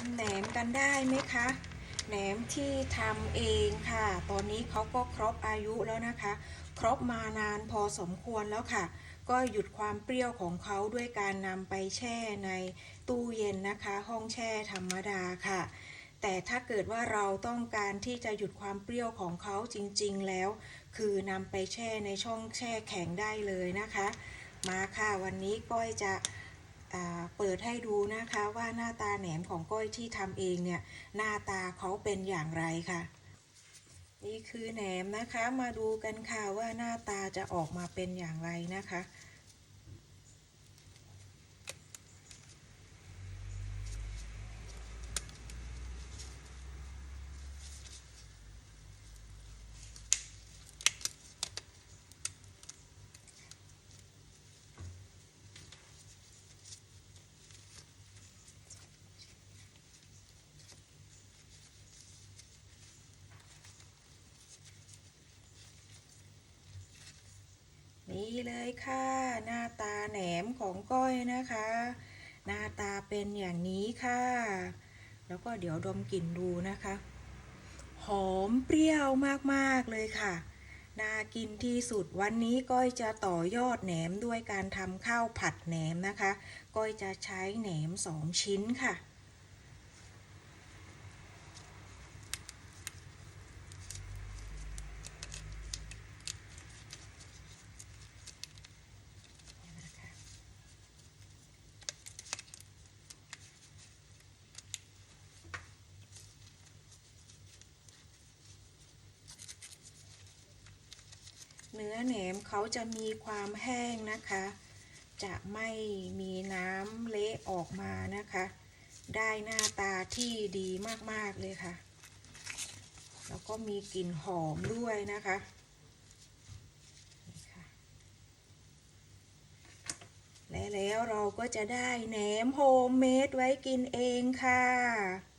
ำแหนมกันได้ไหมคะ แหนมที่ทำเองค่ะ ตอนนี้เขาก็ครบอายุแล้วนะคะ ครบมานานพอสมควรแล้วค่ะ ก็หยุดความเปรี้ยวของเขาด้วยการนำไปแช่ในตู้เย็นนะคะ ห้องแช่ธรรมดาค่ะ แต่ถ้าเกิดว่าเราต้องการที่จะหยุดความเปรี้ยวของเขาจริง ๆ แล้ว คือนำไปแช่ในช่องแช่แข็งได้เลยนะคะ มาค่ะวันนี้ก้อยจะ เปิดให้ดูนะคะว่าหน้าตาแหนมของก้อยที่ทำเองเนี่ยหน้าตาเขาเป็นอย่างไรค่ะ นี่คือแหนมนะคะมาดูกันค่ะว่าหน้าตาจะออกมาเป็นอย่างไรนะคะ นี่เลยค่ะ หน้าตาแหนมของก้อยนะคะ หน้าตาเป็นอย่างนี้ค่ะ แล้วก็เดี๋ยวดมกลิ่นดูนะคะ หอมเปรี้ยวมากๆเลยค่ะน่ากินที่สุดวันนี้ก้อยจะต่อยอดแหนมด้วยการทำข้าวผัดแหนมนะคะ ก้อยจะใช้แหนมสองชิ้นค่ะ เนื้อแหนมเขาจะมีความแห้งนะคะ จะไม่มีน้ำเละออกมานะคะ ได้หน้าตาที่ดีมากๆเลยค่ะ แล้วก็มีกลิ่นหอมด้วยนะคะนี่ค่ะและแล้วเราก็จะได้แหนมโฮมเมดไว้กินเองค่ะ